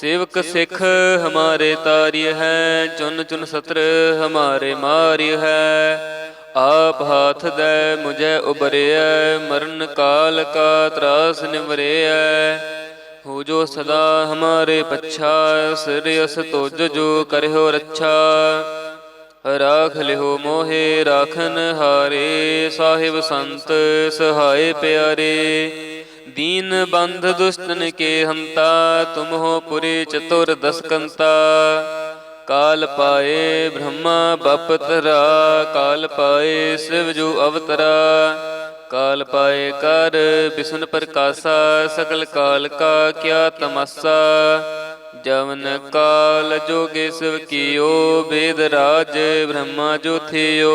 ਸੇਵਕ ਸਿੱਖ ਹਮਾਰੇ ਤਾਰਿਯ ਹੈ, ਚੁਨ ਚੁਨ ਸਤਰ ਹਮਾਰੇ ਮਾਰਿਯ ਹੈ। ਆਪ ਹਾਥ ਦੇ ਮੁਝੇ ਉਬਰਿਐ ਮਰਨ ਕਾਲ ਕਾ ਤਰਾਸ ਨਿਵਰਿਐ। ਹੋ ਜੋ ਸਦਾ ਹਮਾਰੇ ਪਛਾ, ਸਿਰ ਅਸ ਤੁਜ ਜੋ ਕਰਿਓ ਰੱਛਾ। ਰਾਖ ਲਿਓ ਮੋਹੇ, ਰਾਖਨ ਹਾਰੇ, ਸਾਹਿਬ ਸੰਤ ਸਹਾਏ ਪਿਆਰੇ। ਦੀਨ ਬੰਧ ਦੁਸ਼ਟਨ ਕੇ ਹੰਤਾ, ਤੁਮ ਹੋ ਪੁਰੀ ਚਤੁਰ ਦਸਕੰਤਾ। ਕਾਲ ਪਾਏ ਬ੍ਰਹਮਾ ਬਪਤਰਾ, ਕਾਲ ਪਾਏ ਸਿਵ ਜੋ ਅਵਤਰਾ। ਕਾਲ ਪਾਏ ਕਰ ਬਿਸ਼ਨ ਪ੍ਰਕਾਸ਼ਾ ਸਕਲ ਕਾਲ ਕਾ ਕਿਆ ਤਮਸਾ। ਜਵਨ ਕਾਲ ਜੋਗੇ ਸਿਵ ਕੀਓ, ਬੇਦ ਰਾਜ ਬ੍ਰਹਮਾ ਜੋ ਥਿਓ।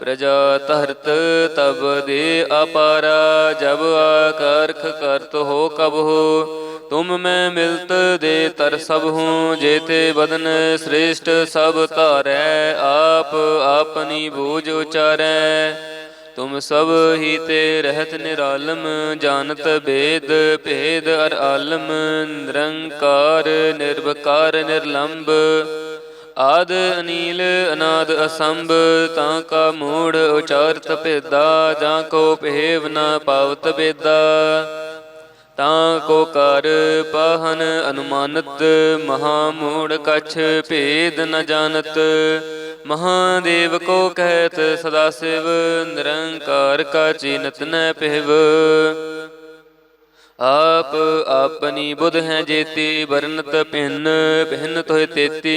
ਪ੍ਰਜਾ ਧਰਤ ਤਬ ਦੇ ਅਪਾਰਾ, ਜਬ ਆਕਰਖ ਕਰਤ ਹੋ ਕਬ ਹੋ, ਤੁਮ ਮੈਂ ਮਿਲਤ ਦੇ ਤਰ ਸਭ ਹੂੰ, ਜੇਤੇ ਬਦਨ ਸ੍ਰੇਸ਼ਟ ਸਭ ਧਾਰੈ, ਆਪ ਆਪਨੀ ਬੂਝ ਉਚਾਰੈ। ਤੁਮ ਸਭ ਹੀ ਤੇ ਰਹਿਤ ਨਿਰਾਲਮ, ਜਾਣਤ ਬੇਦ ਭੇਦ ਅਰ ਆਲਮ, ਨਿਰੰਕਾਰ, ਨਿਰਵਕਾਰ ਨਿਰਲੰਭ ਆਦ ਅਨੀਲ ਅਨਾਦ ਅਸੰਭ, ਤਾਂ ਕਾ ਮੂੜ ਉਚਾਰਤ ਭੇਦਾ, ਜਾਂ ਕੋ ਭੇਵ ਨਾ ਪਾਵਤ ਬੇਦਾ ਤਾਂ ਕੋ ਕਰ ਪਾਹਨ ਅਨੁਮਾਨਤ, ਮਹਾ ਮੂੜ ਕਛ ਭੇਦ ਨ ਜਾਣਤ। ਮਹਾਦੇਵ ਕੋ ਕਹਿਤ, ਸਦਾ ਸਿਵ, ਨਿਰੰਕਾਰ ਕਾ ਚੀਨਤ ਨ ਪਹਿਵ ਆਪ ਆਪਨੀ ਬੁਧ ਹੈ ਜੇਤੀ, ਵਰਨਤ ਭਿੰਨ ਭਿੰਨ ਤੋਹਿ ਤੇਤੀ।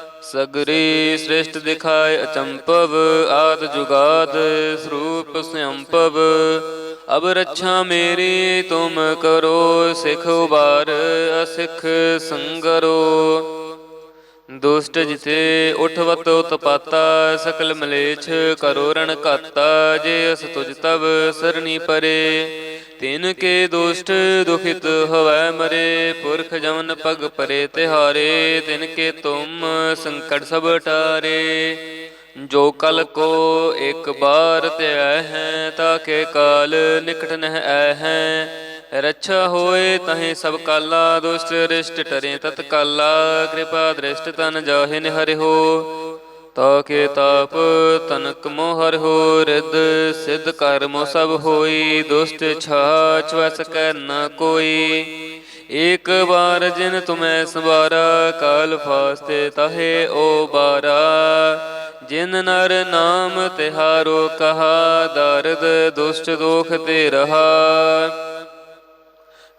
ਸਗਰੀ ਸ੍ਰੇਸ਼ਟ ਦਿਖਾਏ ਅਚੰਪਵ, ਆਦ ਜੁਗਾਦ, ਸਰੂਪ ਸੰਪਵ ਅਬ ਰੱਛਾ ਮੇਰੀ, ਤੁਮ ਕਰੋ ਸਿਖ ਉਬਾਰ, ਅਸਿਖ ਸੰਗਰੋ। ਦੁਸ਼ਟ ਜਿਤੇ ਉਠਵਤ ਉਤਪਾਤਾ, ਸਕਲ ਮਲੇਛ ਕਰੋ ਰਣ ਕਾਤਾ ਜੇ ਅਸ ਤੁਜ ਤਬ ਸਰਣੀ ਪਰੇ। ਤਿਨ ਕੇ ਦੁਸ਼ਟ ਦੁਖਿਤ ਹੋਵੇ ਮਰੇ, ਪੁਰਖ ਜਮਨ ਪਗ ਪਰੇ ਤਿਹਾਰੇ, ਤਿਨ ਕੇ ਤੁਮ ਸੰਕਟ ਸਭ ਟਾਰੇ। ਜੋ ਕਲ ਕੋ ਇੱਕ ਬਾਰ ਧਿਆ ਹੈ ਤਾਕੇ ਕਾਲ ਨਿਕਟ ਨਹਿ ਐ ਹੈ। ਰੱਛਾ ਹੋਏ ਤਹੀਂ ਸਭ ਕਾਲਾ, ਦੁਸ਼ਟ ਰਿਸ਼ਟ ਟਰੇ ਤਤ ਕਾਲਾ ਕਿਰਪਾ ਦ੍ਰਿਸ਼ਟ ਤਨ ਜਾਹੇ ਤਾ ਕੇ ਤਾਪ, ਤਨਕ ਮੋਹਰ ਹੋ ਰਿਦ ਸਿਧ ਕਰਮ ਸਭ ਹੋਈ, ਦੁਸ਼ਟ ਛਾਛ ਵਸ ਕੈ ਨ ਕੋਈ। ਏਕ ਵਾਰ ਜਿਨ ਤੁਮੈ ਸਵਾਰਾ, ਕਾਲ ਫਾਸਤੇ ਤਹੇ ਓ ਬਾਰਾ। ਜਿਨ ਨਰ ਨਾਮ ਤਿਹਾਰੋ ਕਹਾ, ਦਰਦ ਦੁਸ਼ਟ ਦੋਖ ਤੇ ਰਹਾ।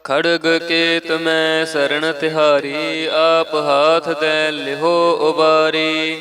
ਖੜਗ ਕੇਤ ਮੈਂ ਸਰਣ ਤਿਹਾਰੀ, ਆਪ ਹਾਥ ਦੇ ਲਿਹੋ ਉਬਾਰੀ।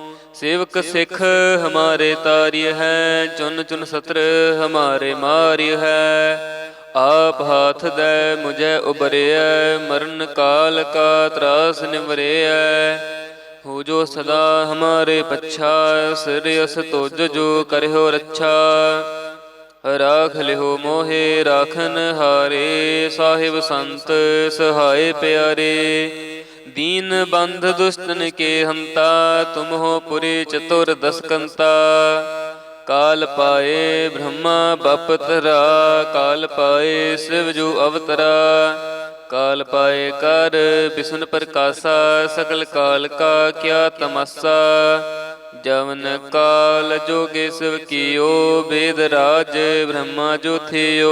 ਸੇਵਕ ਸਿੱਖ ਹਮਾਰੇ ਤਾਰਿਯ ਹੈ, ਚੁਨ ਚੁਨ ਸਤਰ ਹਮਾਰੇ ਮਾਰਿਯ ਹੈ। ਆਪ ਹਾਥ ਦੇ ਮੁਝੇ ਉਬਰਿਐ ਮਰਨ ਕਾਲ ਕਾ ਤਰਾਸ ਨਿਵਰਿਐ। ਹੋ ਜੋ ਸਦਾ ਹਮਾਰੇ ਪੱਛਾ, ਸਿਰ ਅਸ ਤੁਜ ਜੋ ਕਰਿਓ ਰੱਛਾ। ਰਾਖ ਲਿਓ ਮੋਹੇ, ਰਾਖਨ ਹਾਰੇ, ਸਾਹਿਬ ਸੰਤ ਸਹਾਏ ਪਿਆਰੇ। ਦੀਨ ਬੰਧ ਦੁਸ਼ਟਨ ਕੇ ਹੰਤਾ ਤੁਮ ਹੋ ਪੁਰੀ ਚਤੁਰ ਦਸਕੰਤਾ। ਕਾਲ ਪਾਏ ਬ੍ਰਹਮਾ ਬਪਤਰਾ, ਕਾਲ ਪਾਏ ਸਿਵ ਜੋ ਅਵਤਰਾ। ਕਾਲ ਪਾਏ ਕਰ ਬਿਸੁਨ ਪ੍ਰਕਾਸ਼ਾ ਸਕਲ ਕਾਲ ਕਾ ਕਿਆ ਤਮਸਾ। ਜਵਨ ਕਾਲ ਜੋਗੇ ਸਿਵ ਕੀਓ ਵੇਦ ਰਾਜ ਬ੍ਰਹਮਾ ਜੋਥਿਓ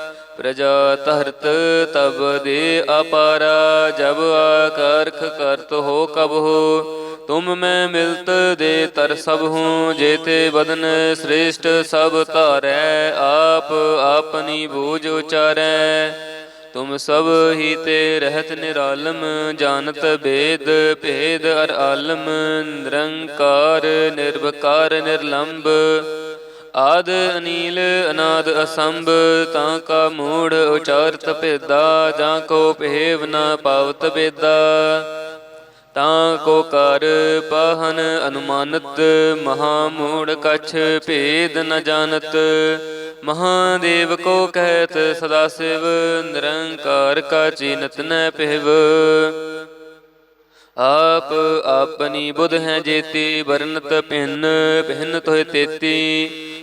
ਪ੍ਰਜਾ ਧਰਤ ਤਬ ਦੇ ਅਪਾਰਾ, ਜਬ ਆਕਰਖ ਕਰਤ ਹੋ ਕਬ ਹੋ, ਤੁਮ ਮੈਂ ਮਿਲਤ ਦੇ ਤਰ ਸਭ ਹੂੰ, ਜੇਤੇ ਬਦਨ ਸ੍ਰੇਸ਼ਟ ਸਭ ਧਾਰੈ, ਆਪ ਆਪਨੀ ਬੂਝ ਉਚਾਰੈ। ਤੁਮ ਸਭ ਹੀ ਤੇ ਰਹਿਤ ਨਿਰਾਲਮ, ਜਾਣਤ ਬੇਦ ਭੇਦ ਅਰ ਆਲਮ, ਨਿਰੰਕਾਰ ਨਿਰਭਕਾਰ ਨਿਰਲੰਭ ਆਦ ਅਨੀਲ ਅਨਾਦ ਅਸੰਭ, ਤਾਂ ਕਾ ਮੂੜ ਉਚਾਰਤ ਭੇਦਾ ਜਾਂ ਕੋ ਭੇਵ ਨਾ ਪਾਵਤ ਬੇਦਾ। ਤਾਂ ਕੋ ਕਰ ਪਾਹਨ ਅਨੁਮਾਨਤ, ਮਹਾ ਮੂੜ ਕਛ ਭੇਦ ਨ ਜਾਣਤ। ਮਹਾਦੇਵ ਕੋ ਕਹਿਤ, ਸਦਾ ਸਿਵ, ਨਿਰੰਕਾਰ ਕਾ ਚੀਨਤ ਨ ਪਹਿਵ ਆਪ ਆਪਨੀ ਬੁਧ ਹੈ ਜੇਤੀ ਵਰਨਤ ਭਿੰਨ ਭਿੰਨ ਤੋਹਿ ਤੇਤੀ।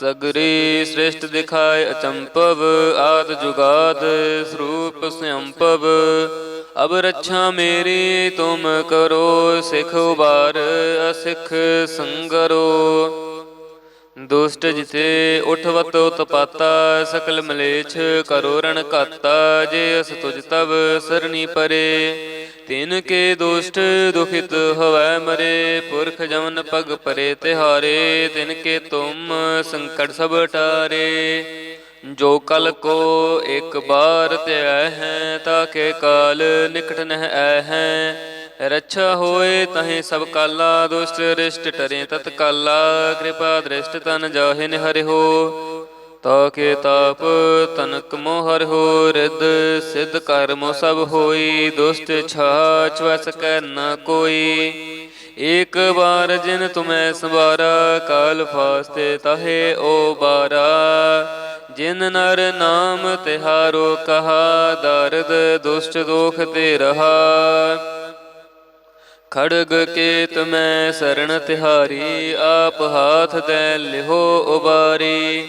ਸਗਰੀ ਸ੍ਰਿਸ਼ਟ ਦਿਖਾਏ ਅਚੰਪਵ, ਆਦ ਜੁਗਾਦ, ਸਰੂਪ ਸੰਯੰਪਵ। ਅਬ ਰੱਛਾ ਮੇਰੀ, ਤੁਮ ਕਰੋ ਸਿਖ ਉਬਾਰ, ਅਸਿਖ ਸੰਗਰੋ। ਦੁਸ਼ਟ ਜਿਤੇ ਉਠਵਤ ਉਤਪਾਤਾ, ਸਕਲ ਮਲੇਛ ਕਰੋ ਰਣ ਘਾਤਾ, ਜੇ ਅਸ ਤੁਜ ਤਵ ਸਰਣੀ ਪਰੇ। ਤਿਨ ਕੇ ਦੁਸ਼ਟ ਦੁਖਿਤ ਹੋਵੈ ਮਰੇ, ਪੁਰਖ ਜਮਨ ਪਗ ਪਰੇ ਤਿਹਾਰੇ, ਤਿਨ ਕੇ ਤੁਮ ਸੰਕਟ ਸਭ ਟਾਰੇ। ਜੋ ਕਲ ਕੋ ਇੱਕ ਬਾਰ ਧਿਆਇ ਹੈ ਤਾਕੇ ਕਾਲ ਨਿਕਟ ਨਹਿ ਆਇ ਹੈ। ਰੱਛਾ ਹੋਏ ਤਹੀਂ ਸਭ ਕਾਲਾ, ਦੁਸ਼ਟ ਰਿਸ਼ਟ ਟਰੇ ਤਤ ਕਾਲਾ ਕਿਰਪਾ ਦ੍ਰਿਸ਼ਟ ਤਨ ਜਾਹੇ ਨਿਹਰਿ ਹੋ ਤਾ ਕੇ ਤਾਪ ਤਨਕ ਮੋਹਰ ਹੋ ਰਿਦ ਸਿਧ ਕਰਮ ਸਭ ਹੋਈ, ਦੁਸ਼ਟ ਛਾਛ ਵਸ ਕੈ ਨ ਕੋਈ। ਏਕ ਵਾਰ ਜਿਨ ਤੁਮੈ ਸੰਵਾਰਾ, ਕਾਲ ਫਾਸਤੇ ਤਹੇ ਓ ਬਾਰਾ। ਜਿਨ ਨਰ ਨਾਮ ਤਿਹਾਰੋ ਕਹਾ, ਦਰਦ ਦੁਸ਼ਟ ਦੋਖ ਤੇ ਰਹਾ। ਖੜਗ ਕੇਤ ਮੈਂ ਸਰਣ ਤਿਹਾਰੀ, ਆਪ ਹਾਥ ਦੇ ਲਿਹੋ ਉਬਾਰੀ।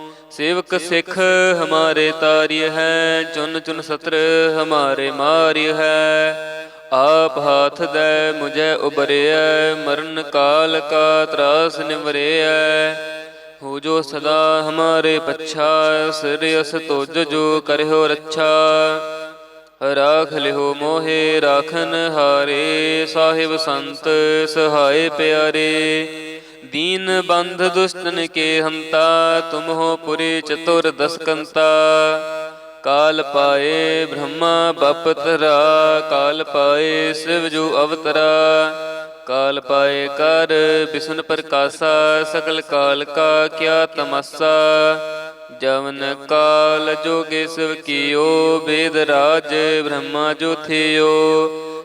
ਸੇਵਕ ਸਿੱਖ ਹਮਾਰੇ ਤਾਰਿਯ ਹੈ, ਚੁਨ ਚੁਨ ਸਤਰ ਹਮਾਰੇ ਮਾਰਿਯ ਹੈ। ਆਪ ਹਾਥ ਦੇ ਮੁਝੇ ਉਬਰਿਐ ਮਰਨ ਕਾਲ ਕਾ ਤਰਾਸ ਨਿਵਰਿਐ। ਹੋ ਜੋ ਸਦਾ ਹਮਾਰੇ ਪੱਛਾ, ਸਿਰ ਅਸ ਤੁਜ ਜੋ ਕਰਿਓ ਰੱਛਾ। ਰਾਖ ਲਿਓ ਮੋਹੇ, ਰਾਖਨ ਹਾਰੇ, ਸਾਹਿਬ ਸੰਤ ਸਹਾਏ ਪਿਆਰੇ। ਦੀਨ ਬੰਧ ਦੁਸ਼ਟਨ ਕੇ ਹੰਤਾ ਤੁਮ ਹੋ ਪੁਰੀ ਚਤੁਰ ਦਸਕੰਤਾ। ਕਾਲ ਪਾਏ ਬ੍ਰਹਮਾ ਬਪਤਰਾ ਕਾਲ ਪਾਏ ਸਿਵ ਜੋ ਅਵਤਰਾ। ਕਾਲ ਪਾਏ ਕਰ ਬਿਸ਼ਨ ਪ੍ਰਕਾਸ਼ਾ ਸਕਲ ਕਾਲ ਕਾ ਕਿਆ ਤਮਸਾ। ਜਵਨ ਕਾਲ ਜੋਗੇ ਸਿਵ ਕੀਓ, ਬੇਦ ਰਾਜ ਬ੍ਰਹਮਾ ਜੋ ਥਿਓ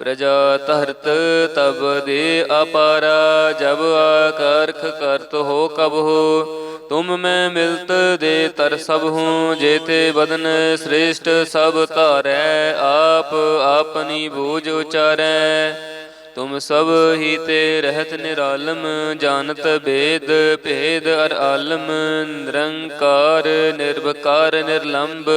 ਪ੍ਰਜਾ ਧਰਤ ਤਬ ਦੇ ਅਪਾਰਾ, ਜਬ ਆਕਰਖ ਕਰਤ ਹੋ ਕਬ ਹੋ, ਤੁਮ ਮੈਂ ਮਿਲਤ ਦੇ ਤਰ ਸਭ ਹੂੰ ਜੇਤੇ ਬਦਨ ਸ੍ਰੇਸ਼ਟ ਸਭ ਧਾਰੈ, ਆਪ ਆਪਨੀ ਬੂਝ ਉਚਾਰੈ। ਤੁਮ ਸਭ ਹੀ ਤੇ ਰਹਿਤ ਨਿਰਾਲਮ, ਜਾਣਤ ਭੇਦ ਭੇਦ ਅਰ ਆਲਮ, ਨਿਰੰਕਾਰ ਨਿਰਭਕਾਰ ਨਿਰਲੰਭ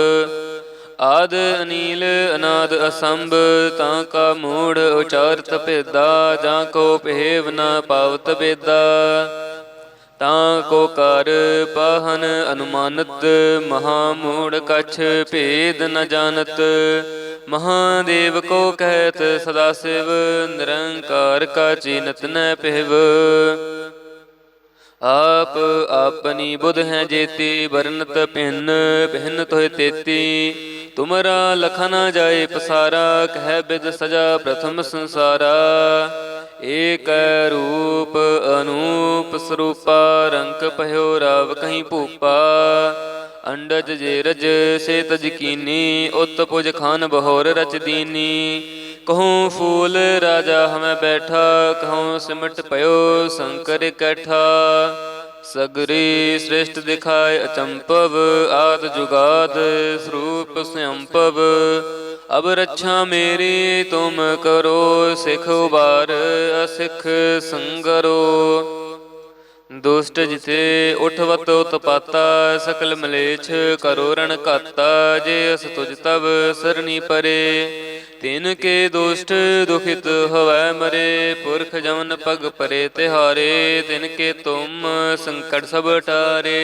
ਆਦ ਅਨੀਲ ਅਨਾਦ ਅਸੰਭ, ਤਾਂ ਕਾ ਮੂੜ ਉਚਾਰਤ ਭੇਦਾ, ਜਾਂ ਕੋ ਭੇਵ ਨਾ ਪਾਵਤ ਬੇਦਾ। ਤਾਂ ਕੋ ਕਰ ਪਾਹਨ ਅਨੁਮਾਨਤ, ਮਹਾ ਮੂੜ ਕਛ ਭੇਦ ਨ ਜਾਣਤ। ਮਹਾਦੇਵ ਕੋ ਕਹਿਤ, ਸਦਾ ਸਿਵ, ਨਿਰੰਕਾਰ ਕਾ ਚੀਨਤ ਨ ਪਹਿਵ ਆਪ ਆਪਨੀ ਬੁਧ ਹੈ ਜੇਤੀ ਵਰਨਤ ਭਿੰਨ ਭਿੰਨ ਤੋਹਿ ਤੇਤੀ। ਤੁਮਰਾ ਲਖਨਾ ਜਾਏ ਪਸਾਰਾ, ਕਹਿ ਬਿਦ ਸਜਾ ਪ੍ਰਥਮ ਸੰਸਾਰਾ। ਏਕ ਰੂਪ ਅਨੂਪ ਸਰੂਪਾ, ਰੰਕ ਭਇਓ ਰਾਵ ਕਹੀਂ ਭੂਪਾ। ਅੰਡਜ ਜੇ ਰਜ ਸੇ ਤਜ ਕੀਨੀ, ਉਤ ਪੁਜ ਖਾਨ ਬਹੋਰ ਰਚ ਦੀਨੀ। ਕਹੂੰ ਫੂਲ ਰਾਜਾ ਹਮੈ ਬੈਠਾ, ਕਹੂੰ ਸਿਮਟ ਪਇਓ ਸੰਕਰ ਇਕੱਠਾ ਸਗਰੀ ਸ੍ਰਿਸ਼ਟ ਦਿਖਾਏ ਅਚੰਪਵ, ਆਦ ਜੁਗਾਦ ਸਰੂਪ ਸੰਪਵ ਅਬ ਰੱਛਾ ਮੇਰੀ, ਤੁਮ ਕਰੋ ਸਿਖ ਉਬਾਰ, ਅਸਿਖ ਸੰਗਰੋ। ਦੁਸ਼ਟ ਜਿਤੇ ਉਠਵਤੋ ਉਤਪਾਤਾ, ਸਕਲ ਮਲੇਛ ਕਰੋ ਰਣ ਕਾਤਾ ਜੇ ਅਸ ਤੁਜ ਤਬ ਸਰਣੀ ਪਰੇ। ਤਿਨ ਕੇ ਦੁਸ਼ਟ ਦੁਖਿਤ ਹਵੈ ਮਰੇ, ਪੁਰਖ ਜਮਨ ਪਗ ਪਰੇ ਤਿਹਾਰੇ, ਤਿਨ ਕੇ ਤੁਮ ਸੰਕਟ ਸਭ ਟਾਰੇ।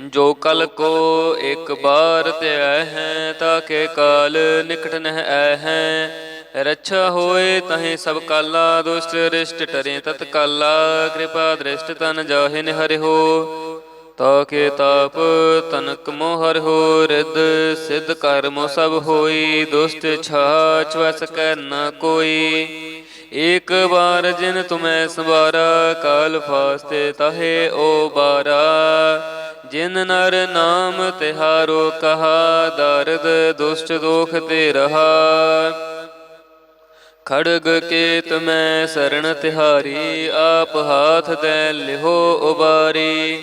ਜੋ ਕਲ ਕੋ ਇੱਕ ਬਾਰ ਧਿਆ ਹੈ ਤਾਕੇ ਕਾਲ ਨਿਕਟ ਨਹਿ ਐ ਹੈ। ਰੱਛਾ ਹੋਏ ਤਹੀਂ ਸਭ ਕਾਲਾ, ਦੁਸ਼ਟ ਰਿਸ਼ਟ ਟਰੇ ਤਤ ਕਾਲਾ ਕਿਰਪਾ ਦ੍ਰਿਸ਼ਟ ਤਨ ਜਾਹੇ ਨਿਹਰਿ ਹੋ ਤਾਕੇ ਤਾਪ ਤਨਕ ਮੋਹਰ ਹੋ ਰਿਦ ਸਿਧ ਕਰਮੋ ਸਭ ਹੋਈ, ਦੁਸ਼ਟ ਛਾਛ ਵਸ ਕੈ ਨ ਕੋਈ। ਏਕ ਬਾਰ ਜਿਨ ਤੁਮੈ ਸਵਾਰਾ, ਕਾਲ ਫਾਸਤੇ ਤਹੇ ਓ ਬਾਰਾ। ਜਿਨ ਨਰ ਨਾਮ ਤਿਹਾਰੋ ਕਹਾ, ਦਰਦ ਦੁਸ਼ਟ ਦੋਖ ਤੇ ਰਹਾ। ਖੜਗ ਕੇਤ ਮੈਂ ਸਰਣ ਤਿਹਾਰੀ, ਆਪ ਹਾਥ ਦੇ ਲਿਹੋ ਉਬਾਰੀ।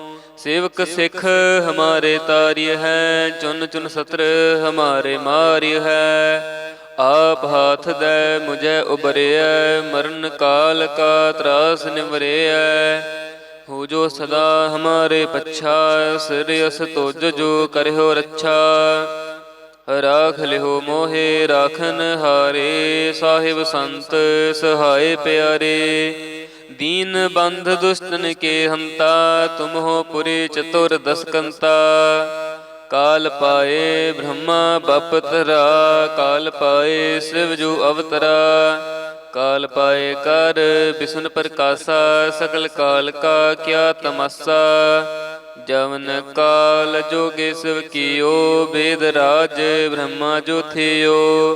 ਸੇਵਕ ਸਿੱਖ ਹਮਾਰੇ ਤਾਰਿਯ ਹੈ, ਚੁਨ ਚੁਨ ਸਤਰ ਹਮਾਰੇ ਮਾਰਿਯ ਹੈ। ਆਪ ਹਾਥ ਦੇ ਮੁਝੇ ਉਬਰਿਐ ਮਰਨ ਕਾਲ ਕਾ ਤਰਾਸ ਨਿਵਰਿਐ। ਹੋ ਜੋ ਸਦਾ ਹਮਾਰੇ ਪੱਛਾ, ਸਿਰ ਅਸ ਤੁਜ ਜੋ ਕਰਿਓ ਰੱਛਾ। ਰਾਖ ਲਿਓ ਮੋਹੇ, ਰਾਖਨ ਹਾਰੇ, ਸਾਹਿਬ ਸੰਤ ਸਹਾਏ ਪਿਆਰੇ। ਦੀਨ ਬੰਧ ਦੁਸ਼ਟਨ ਕੇ ਹੰਤਾ, ਤੁਮ ਹੋ ਪੁਰੀ ਚਤੁਰ ਦਸਕੰਤਾ। ਕਾਲ ਪਾਏ ਬ੍ਰਹਮਾ ਬਪਤਰਾ, ਕਾਲ ਪਾਏ ਸਿਵ ਜੋ ਅਵਤਰਾ। ਕਾਲ ਪਾਏ ਕਰ ਬਿਸਨ ਪ੍ਰਕਾਸ਼ਾ ਸਕਲ ਕਾਲ ਕਾ ਕਿਆ ਤਮਸਾ। ਜਵਨ ਕਾਲ ਜੋਗੇ ਸਿਵ ਕੀਓ, ਬੇਦ ਰਾਜ ਬ੍ਰਹਮਾ ਜੋ ਥਿਓ।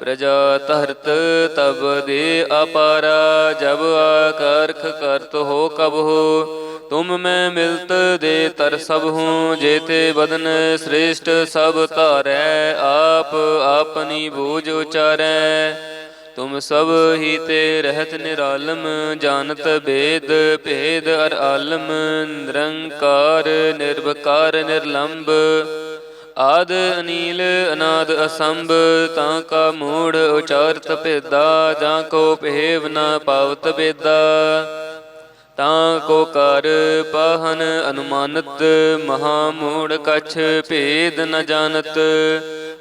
ਪ੍ਰਜਾ ਧਰਤ ਤਬ ਦੇ ਅਪਾਰਾ, ਜਬ ਆਕਰਖ ਕਰਤ ਹੋ ਕਬ ਹੋ, ਤੁਮ ਮੈਂ ਮਿਲਤ ਦੇ ਤਰ ਸਭ ਹੂੰ, ਜੇਤੇ ਬਦਨ ਸ੍ਰੇਸ਼ਟ ਸਭ ਧਾਰੈ, ਆਪ ਆਪਨੀ ਬੂਝ ਉਚਾਰੈ। ਤੁਮ ਸਭ ਹੀ ਤੇ ਰਹਿਤ ਨਿਰਾਲਮ, ਜਾਣਤ ਬੇਦ ਭੇਦ ਅਰ ਆਲਮ, ਨਿਰੰਕਾਰ ਨਿਰਭਕਾਰ ਨਿਰਲੰਭ ਆਦ ਅਨੀਲ ਅਨਾਦ ਅਸੰਭ, ਤਾਂ ਕਾ ਮੂੜ ਉਚਾਰਤ ਭੇਦਾ, ਜਾਂ ਕੋ ਭੇਵ ਨਾ ਪਾਵਤ ਬੇਦਾ ਤਾਂ ਕੋ ਕਰ ਪਾਹਨ ਅਨੁਮਾਨਤ, ਮਹਾ ਮੂੜ ਕਛ ਭੇਦ ਨ ਜਾਣਤ।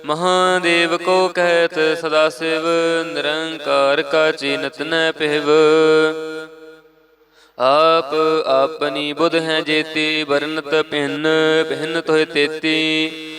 ਮਹਾਦੇਵ ਕੋ ਕਹਿਤ, ਸਦਾ ਸਿਵ, ਨਿਰੰਕਾਰ ਕਾ ਚਿਨਤ ਨ ਪਹਿਵ ਆਪ ਆਪਨੀ ਬੁਧ ਹੈ ਜੇਤੀ ਵਰਨਤ ਭਿੰਨ ਭਿੰਨ ਤੋਹਿ ਤੇਤੀ।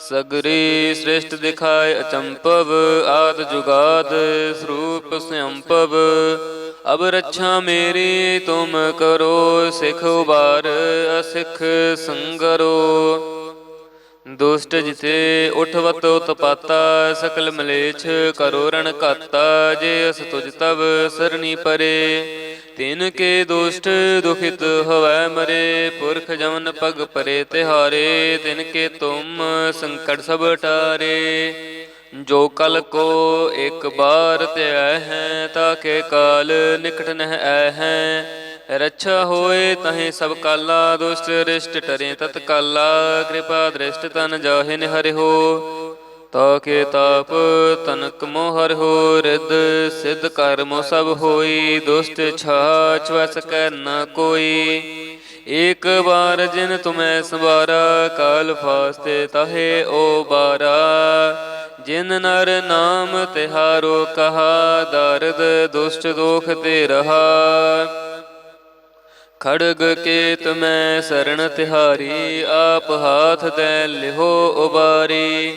ਸਗਰੀ ਸ੍ਰੇਸ਼ਟ ਦਿਖਾਏ ਅਚੰਪਵ, ਆਦ ਜੁਗਾਦ, ਸਰੂਪ ਸੰਪਵ ਅਬ ਰੱਛਾ ਮੇਰੀ, ਤੁਮ ਕਰੋ ਸਿਖ ਉਬਾਰ, ਅਸਿਖ ਸੰਗਰੋ। ਦੁਸ਼ਟ ਜਿਤੇ ਉਠਵਤ ਉਤਪਾਤਾ, ਸਕਲ ਮਲੇਛ ਕਰੋ ਰਣ ਕਾਤਾ ਜੇ ਅਸ ਤੁਜ ਤਵ ਸਰਣੀ ਪਰੇ। ਤਿਨ ਕੇ ਦੁਸ਼ਟ ਦੁਖਿਤ ਹਵੈ ਮਰੇ, ਪੁਰਖ ਜਮਨ ਪਗ ਪਰੇ ਤਿਹਾਰੇ, ਤਿਨ ਕੇ ਤੁਮ ਸੰਕਟ ਸਭ ਟਾਰੇ। ਜੋ ਕਲ ਕੋ ਇੱਕ ਬਾਰ ਧਿਆ ਹੈ ਤਾਕੇ ਕਾਲ ਨਿਕਟ ਨਹਿ ਐ ਹੈ। ਰੱਛਾ ਹੋਏ ਤਹੀਂ ਸਭ ਕਾਲਾ, ਦੁਸ਼ਟ ਰਿਸ਼ਟ ਟਰੇ ਤਤ ਕਾਲਾ ਕਿਰਪਾ ਦ੍ਰਿਸ਼ਟ ਤਨ ਜਾਹੇ ਨਿਹਰਿ ਹੋ ਤਾ ਕੇ ਤਾਪ ਤਨਕ ਮੋਹਰ ਹੋ ਰਿਦ ਸਿਧ ਕਰਮੋ ਸਭ ਹੋਈ, ਦੁਸ਼ਟ ਛਾਛ ਵਸ ਕੈ ਨ ਕੋਈ। ਏਕ ਬਾਰ ਜਿਨ ਤੁਮੈ ਸਵਾਰਾ, ਕਾਲ ਫਾਸਤੇ ਤਹੇ ਓ ਬਾਰਾ। ਜਿਨ ਨਰ ਨਾਮ ਤਿਹਾਰੋ ਕਹਾ, ਦਰਦ ਦੁਸ਼ਟ ਦੋਖ ਤੇ ਰਹਾ। ਖੜਗ ਕੇਤ ਮੈਂ ਸਰਣ ਤਿਹਾਰੀ, ਆਪ ਹਾਥ ਦੇ ਲਿਹੋ ਉਬਾਰੀ।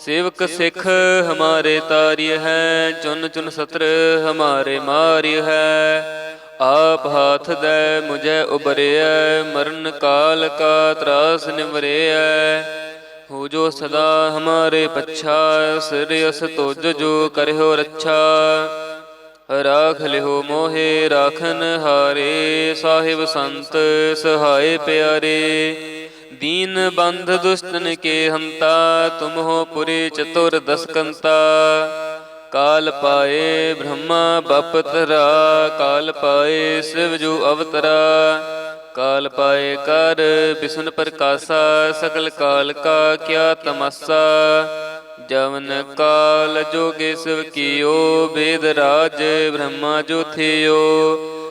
ਸੇਵਕ ਸਿੱਖ ਹਮਾਰੇ ਤਾਰਿਯ ਹੈ, ਚੁਨ ਚੁਨ ਸਤਰ ਹਮਾਰੇ ਮਾਰਿਯ ਹੈ। ਆਪ ਹਾਥ ਦੇ ਮੁਝੇ ਉਬਰਿਐ ਮਰਨ ਕਾਲ ਕਾ ਤਰਾਸ ਨਿਵਰਿਐ। ਹੋ ਜੋ ਸਦਾ ਹਮਾਰੇ ਪੱਛਾ, ਸਿਰ ਅਸ ਤੁਜ ਜੋ ਕਰਿਓ ਰੱਛਾ। ਰਾਖ ਲਿਓ ਮੋਹੇ, ਰਾਖਨ ਹਾਰੇ, ਸਾਹਿਬ ਸੰਤ ਸਹਾਏ ਪਿਆਰੇ। दीन बंध दुष्टन के हंता तुम हो पुरी चतुर दसकंता काल पाए ब्रह्मा बपतरा काल पाए शिव जो अवतरा काल पाए कर विष्णु प्रकाशा सकल काल का क्या तमस्सा जवन काल जोगे शिव कियो वेद राज ब्रह्मा जो थियो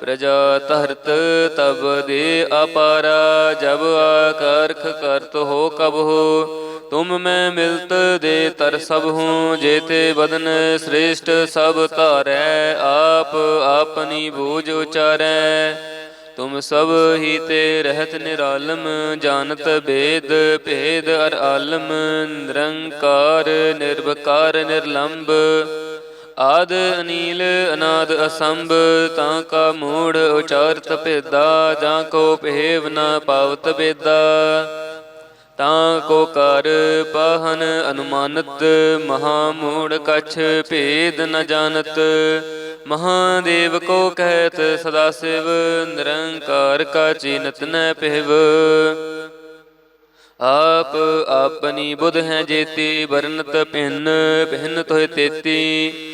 ਪ੍ਰਜਾ ਤਰਤ ਤਬ ਦੇ ਅਪਾਰ, ਜਬ ਕਰਖ ਕਰਤ ਹੋ ਕਬ ਹੋ, ਤੁਮ ਮੈਂ ਮਿਲਤ ਦੇ ਤਰ ਸਭ ਹੂੰ ਜੇਤੇ ਬਦਨ ਸ੍ਰੇਸ਼ਟ ਸਭ ਧਾਰੈ, ਆਪ ਆਪਨੀ ਬੂਝ ਉਚਾਰੈ। ਤੁਮ ਸਭ ਹੀ ਤੇ ਰਹਿਤ ਨਿਰਾਲਮ, ਜਾਣਤ ਬੇਦ ਭੇਦ ਅਰ ਆਲਮ, ਨਿਰੰਕਾਰ, ਨਿਰਵਕਾਰ ਨਿਰਲੰਭ ਆਦ ਅਨੀਲ ਅਨਾਦ ਅਸੰਭ, ਤਾਂ ਕਾ ਮੂੜ ਉਚਾਰਤ ਭੇਦਾ ਜਾਂ ਕੋ ਭੇਵ ਨ ਪਾਵਤ ਬੇਦਾ। ਤਾਂ ਕੋ ਕਰ ਪਾਹਨ ਅਨੁਮਾਨਤ, ਮਹਾ ਮੂੜ ਕਛ ਭੇਦ ਨ ਜਾਣਤ। ਮਹਾਦੇਵ ਕੋ ਕਹਿਤ, ਸਦਾ ਸਿਵ, ਨਿਰੰਕਾਰ ਕਾ ਚੀਨਤ ਨ ਪਹਿਵ ਆਪ ਆਪਨੀ ਬੁਧ ਹੈ ਜੇਤੀ ਵਰਨਤ ਭਿੰਨ ਭਿੰਨ ਤੋਹਿ ਤੇਤੀ।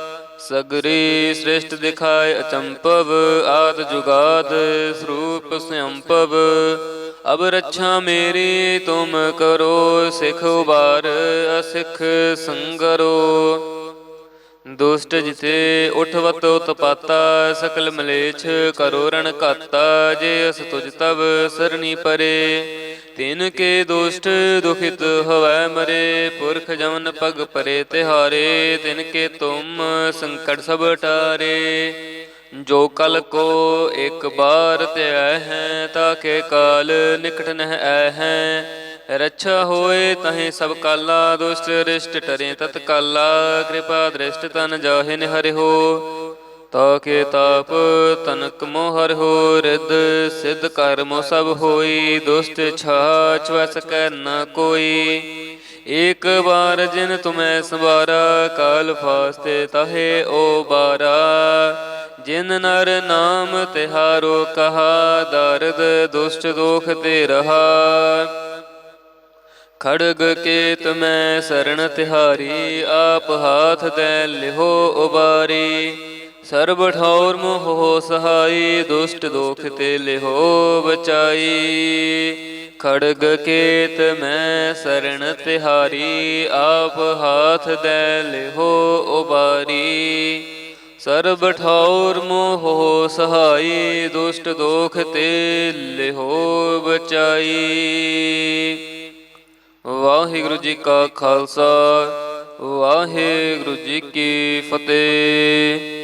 ਸਗਰੀ ਸ੍ਰਿਸ਼ਟ ਦਿਖਾਏ ਅਚੰਪਵ, ਆਦ ਜੁਗਾਦ ਸਰੂਪ ਸੰਪਵ ਅਬ ਰੱਛਾ ਮੇਰੀ, ਤੁਮ ਕਰੋ ਸਿਖ ਉਬਾਰ, ਅਸਿਖ ਸੰਗਰੋ। ਦੁਸ਼ਟ ਜਿਤੇ ਉਠਵਤ ਉਤਪਾਤਾ, ਸਕਲ ਮਲੇਛ ਕਰੋ ਰਣ ਘਾਤਾ, ਜੇ ਅਸ ਤੁਜ ਤਵ ਸਰਣੀ ਪਰੇ। ਤਿਨ ਕੇ ਦੁਸ਼ਟ ਦੁਖਿਤ ਹੋਵੈ ਮਰੇ, ਪੁਰਖ ਜਮਨ ਪਗ ਪਰੇ ਤਿਹਾਰੇ, ਤਿਨ ਕੇ ਤੁਮ ਸੰਕਟ ਸਭ ਟਾਰੇ। ਜੋ ਕਲ ਕੋ ਇੱਕ ਬਾਰ ਧਿਆ ਹੈ ਤਾਕੇ ਕਾਲ ਨਿਕਟ ਨਹਿ ਐ ਹੈ। ਰੱਛਾ ਹੋਏ ਤਹੇ ਸਭ ਕਾਲਾ, ਦੁਸ਼ਟ ਰਿਸ਼ਟ ਟਰੇ ਤਤ ਕਾਲਾ ਕਿਰਪਾ ਦ੍ਰਿਸ਼ਟ ਤਨ ਜਾਹੇ ਨਿਹਰਿ ਹੋ ਤਾ ਕੇ ਤਾਪ ਤਨਕ ਮੋਹਰ ਹੋ ਰਿਦ ਸਿਧ ਕਰਮ ਸਭ ਹੋਈ, ਦੁਸ਼ਟ ਛਾਛ ਵਸ ਕੈ ਨ ਕੋਈ। ਏਕ ਵਾਰ ਜਿਨ ਤੁਮੈ ਸੰਵਾਰਾ, ਕਾਲ ਫਾਸਤੇ ਤਹੇ ਓ ਬਾਰਾ। ਜਿਨ ਨਰ ਨਾਮ ਤਿਹਾਰੋ ਕਹਾ, ਦਰਦ ਦੁਸ਼ਟ ਦੋਖ ਤੇ ਰਹਾ। ਖੜਗ ਕੇਤ ਮੈਂ ਸਰਣ ਤਿਹਾਰੀ, ਆਪ ਹਾਥ ਦੇ ਲਿਹੋ ਉਬਾਰੀ। ਸਰਬ ਠੌਰ ਮੋਹ ਸਹਾਈ, ਦੁਸ਼ਟ ਦੋਖ ਤੇ ਲਿਹੋ ਬਚਾਈ। ਖੜਗ ਕੇਤ ਮੈਂ ਸਰਣ ਤਿਹਾਰੀ, ਆਪ ਹਾਥ ਦੇ ਲਿਹੋ ਉਬਾਰੀ। ਸਰਬ ਠੌਰ ਮੋਹ ਸਹਾਈ, ਦੁਸ਼ਟ ਦੋਖ ਤੇ ਲਿਹੋ ਬਚਾਈ। ਵਾਹਿਗੁਰੂ ਜੀ ਕਾ ਖਾਲਸਾ, ਵਾਹਿਗੁਰੂ ਜੀ ਕੀ ਫਤਿਹ।